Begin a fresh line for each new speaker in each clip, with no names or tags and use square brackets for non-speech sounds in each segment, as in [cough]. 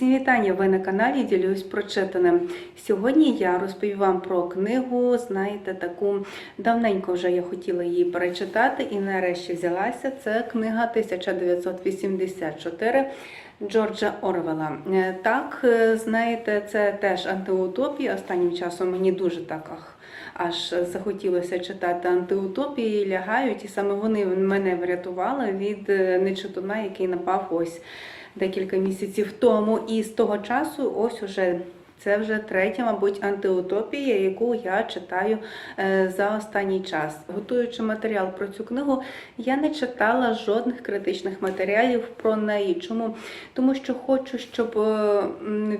Всім вітання! Ви на каналі ділюсь прочитаним. Сьогодні я розповім вам про книгу. Знаєте, таку давненько вже я хотіла її перечитати і нарешті взялася. Це книга 1984 Джорджа Орвела. Е, Так, е, знаєте, це теж антиутопія. Останнім часом мені дуже так аж захотілося читати антиутопії, лягають, і саме вони мене врятували від е, нечитуна, який напав ось декілька місяців тому. І з того часу, ось уже це вже третя, мабуть, антиутопія, яку я читаю е, за останній час. Готуючи матеріал про цю книгу, я не читала жодних критичних матеріалів про неї. Чому? Тому що хочу, щоб е,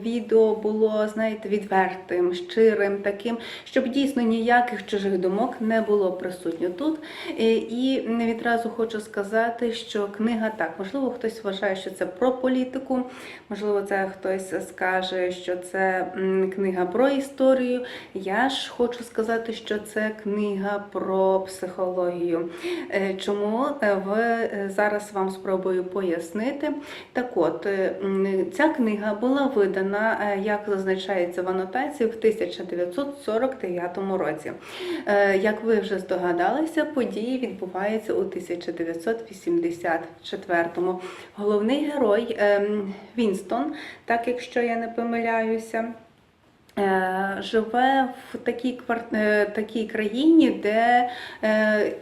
відео було, знаєте, відвертим, щирим, таким, щоб дійсно ніяких чужих думок не було присутньо тут. Е, І відразу хочу сказати, що книга так, можливо, хтось вважає, що це про політику, можливо, це хтось скаже, що це книга про історію. Я ж хочу сказати, що це книга про психологію. Е, Чому Е, ви е, зараз вам спробую пояснити? Так от, ця книга була видана, як зазначається в анотації, в 1949 році. Як ви вже здогадалися, події відбуваються у 1984-му. Головний герой ем, Вінстон, так якщо я не помиляюся. Е, Живе в такій, е, такій країні, де е,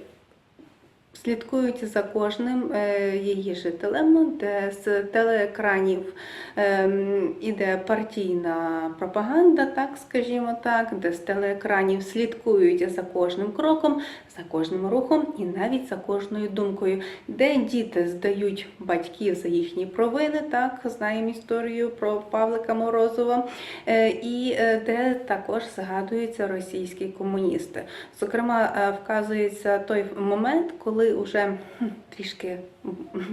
слідкують за кожним е, її жителем, де з телеекранів ем, іде партійна пропаганда, так скажімо так, де з телеекранів слідкують за кожним кроком, за кожним рухом і навіть за кожною думкою, де діти здають батьків за їхні провини, так знаємо історію про Павлика Морозова, е, і е, де також згадуються російські комуністи. Зокрема, вказується той момент, коли вже трішки, [laughs]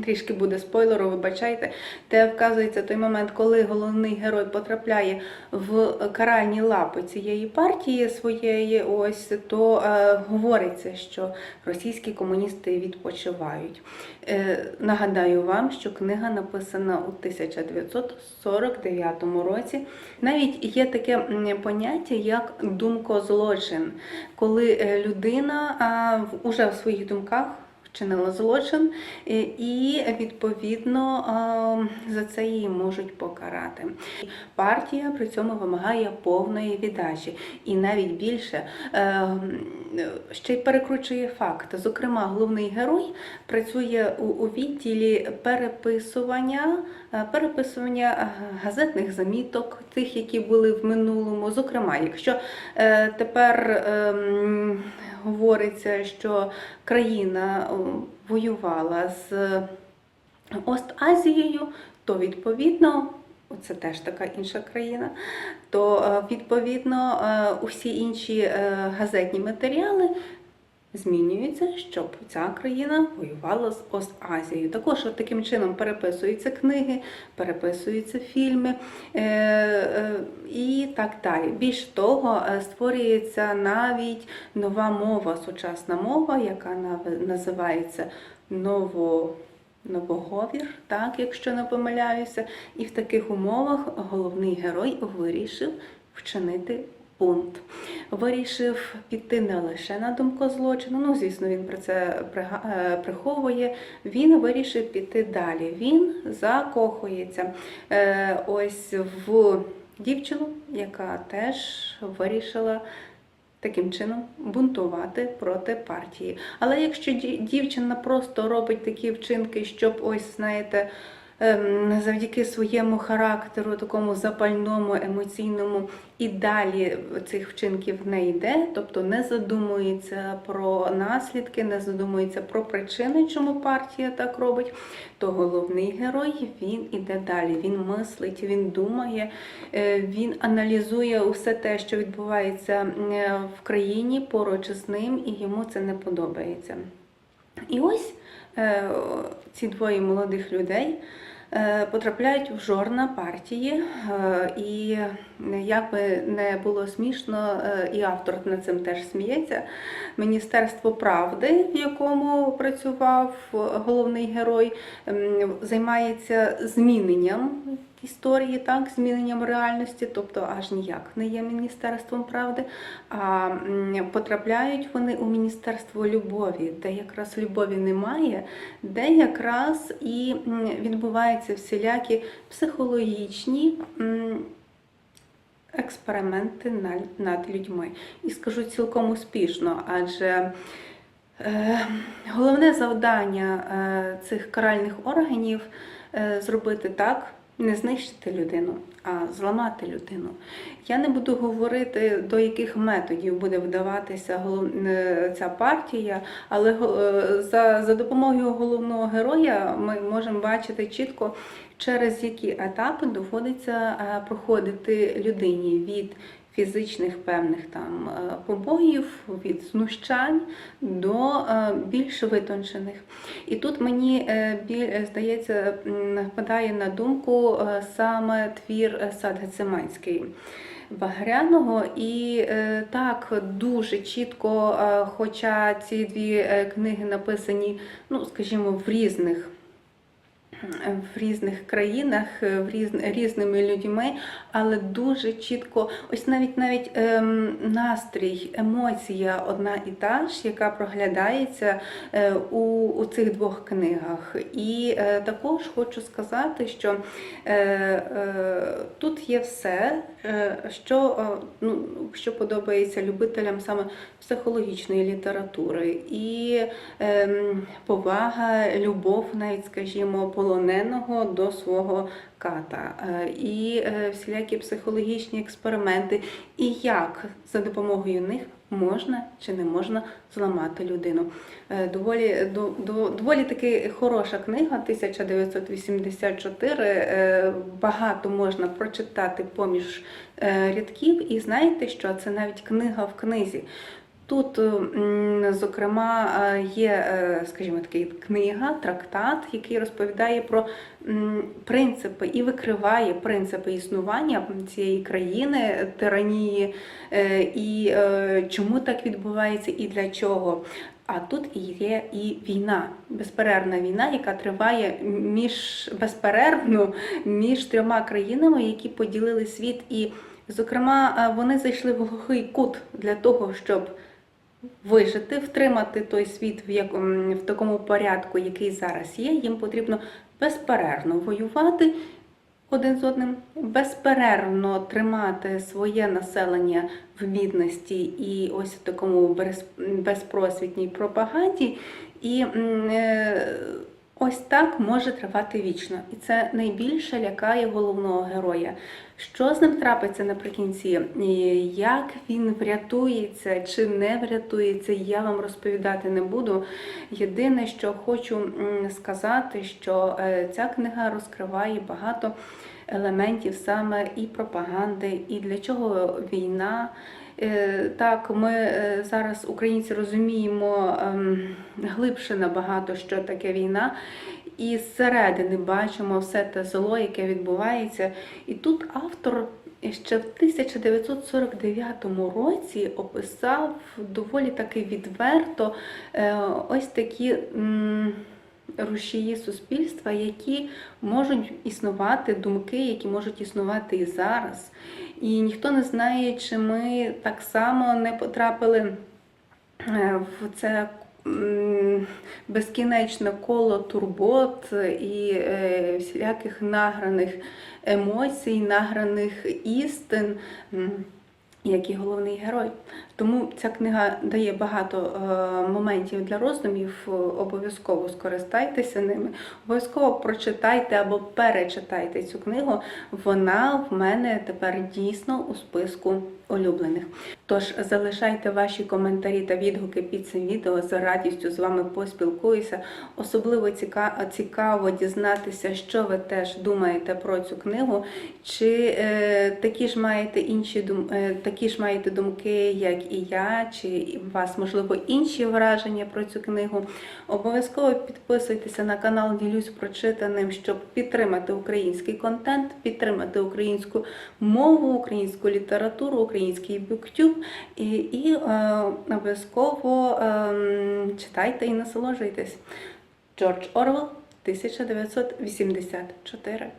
трішки буде спойлеру, вибачайте, де вказується той момент, коли головний герой потрапляє в каральні лапи цієї партії своєї, ось то е, говориться, що російські комуністи відпочивають. Е, нагадаю вам, що книга написана у 1949 році. Навіть є таке поняття, як думкозлочин, коли е, людина а, в- уже в своїх думках вчинила злочин, і відповідно за це її можуть покарати. Партія при цьому вимагає повної віддачі, і навіть більше е, ще й перекручує факт. Зокрема, головний герой працює у, відділі переписування, е, переписування е, газетних заміток, тих, які були в минулому. Зокрема, якщо тепер ем, говориться, що країна воювала з Ост-Азією, то відповідно. Це теж така інша країна, то е, відповідно е, усі інші е, газетні матеріали змінюються, щоб ця країна воювала з Ост-Азією. Також от таким чином переписуються книги, переписуються фільми е, е, і так далі. Більш того, е, створюється навіть нова мова, сучасна мова, яка називається ново. Новоговір, так, якщо не помиляюся, і в таких умовах головний герой вирішив вчинити бунт. Вирішив піти не лише на думку злочину, ну, звісно, він про це е, приховує. Він вирішив піти далі. Він закохується е, ось в дівчину, яка теж вирішила таким чином бунтувати проти партії. Але якщо дівчина просто робить такі вчинки, щоб ось, знаєте, завдяки своєму характеру, такому запальному, емоційному, і далі цих вчинків не йде, тобто не задумується про наслідки, не задумується про причини, чому партія так робить, то головний герой він іде далі. Він мислить, він думає, е, він аналізує усе те, що відбувається е, в країні поруч з ним, і йому це не подобається. І ось ці двоє молодих людей е, потрапляють в жорна партії, е, і як би не було смішно, е, і автор над цим теж сміється. Міністерство правди, в якому працював головний герой, займається зміненням історії, так, зміненням реальності, тобто аж ніяк не є Міністерством правди, а потрапляють вони у Міністерство любові, де якраз любові немає, де якраз і відбуваються всілякі психологічні. Експерименти над, людьми. І скажу цілком успішно, адже е, головне завдання е, цих каральних органів е, зробити так, не знищити людину, а зламати людину. Я не буду говорити, до яких методів буде вдаватися е, ця партія, але е, за, за допомогою головного героя ми можемо бачити чітко, через які етапи доводиться е, проходити людині від фізичних певних там е, побоїв, від знущань до е, більш витончених. І тут мені е, здається, впадає на думку саме твір Сад Гециманський. Багряного і так дуже чітко, хоча ці дві книги написані, ну скажімо, в різних в різних країнах, е, в різ, різними людьми, але дуже чітко, ось навіть навіть ем, настрій, емоція одна і та ж, яка проглядається е, у, у цих двох книгах. І е, також хочу сказати, що е, е, тут є все, е, що, е, ну, що подобається любителям саме психологічної літератури, і ем, повага, любов, навіть скажімо, полоненого до свого ката, е, і е, всілякі психологічні експерименти, і як за допомогою них можна чи не можна зламати людину. Е, Доволі, до, до, доволі таки хороша книга 1984. е, Багато можна прочитати поміж рядків, і знаєте, що це навіть книга в книзі. Тут, зокрема, е, є, е, скажімо, такий книга, трактат, який розповідає про принципи і викриває принципи існування цієї країни, тиранії, е, і е, чому так відбувається, і для чого. А тут є і війна, безперервна війна, яка триває між безперервно між трьома країнами, які поділили світ. І, зокрема, е, вони зайшли в глухий кут для того, щоб вижити, втримати той світ в, якому, в такому порядку, який зараз є. Їм потрібно безперервно воювати один з одним, безперервно тримати своє населення в бідності і ось в такому безпросвітній пропаганді. І е, ось так може тривати вічно. І це найбільше лякає головного героя. Що з ним трапиться наприкінці? Як він врятується чи не врятується, я вам розповідати не буду. Єдине, що хочу сказати, що е, ця книга розкриває багато елементів саме і пропаганди, і для чого війна. Е, Так, ми е, зараз, українці, розуміємо ем, глибше набагато, що таке війна, і зсередини бачимо все те зло, яке відбувається. І тут автор ще в 1949 році описав доволі таки відверто е, ось такі. Рушії суспільства, які можуть існувати, думки, які можуть існувати і зараз. І ніхто не знає, чи ми так само не потрапили е, в це безкінечне коло турбот і е, всіляких награних емоцій, награних істин. як і головний герой. Тому ця книга дає багато е, моментів для роздумів. Обов'язково скористайтеся ними, обов'язково прочитайте або перечитайте цю книгу. Вона в мене тепер дійсно у списку улюблених. Тож залишайте ваші коментарі та відгуки під цим відео. З радістю з вами поспілкуюся. Особливо цікаво дізнатися, що ви теж думаєте про цю книгу. Чи е, такі ж маєте інші дум... е, такі ж маєте думки, як і я, чи у вас можливо інші враження про цю книгу? Обов'язково підписуйтеся на канал, ділюсь прочитаним, щоб підтримати український контент, підтримати українську мову, українську літературу, український буктюб і, і е, обов'язково е, читайте і насолоджуйтесь. Джордж Орвел, 1984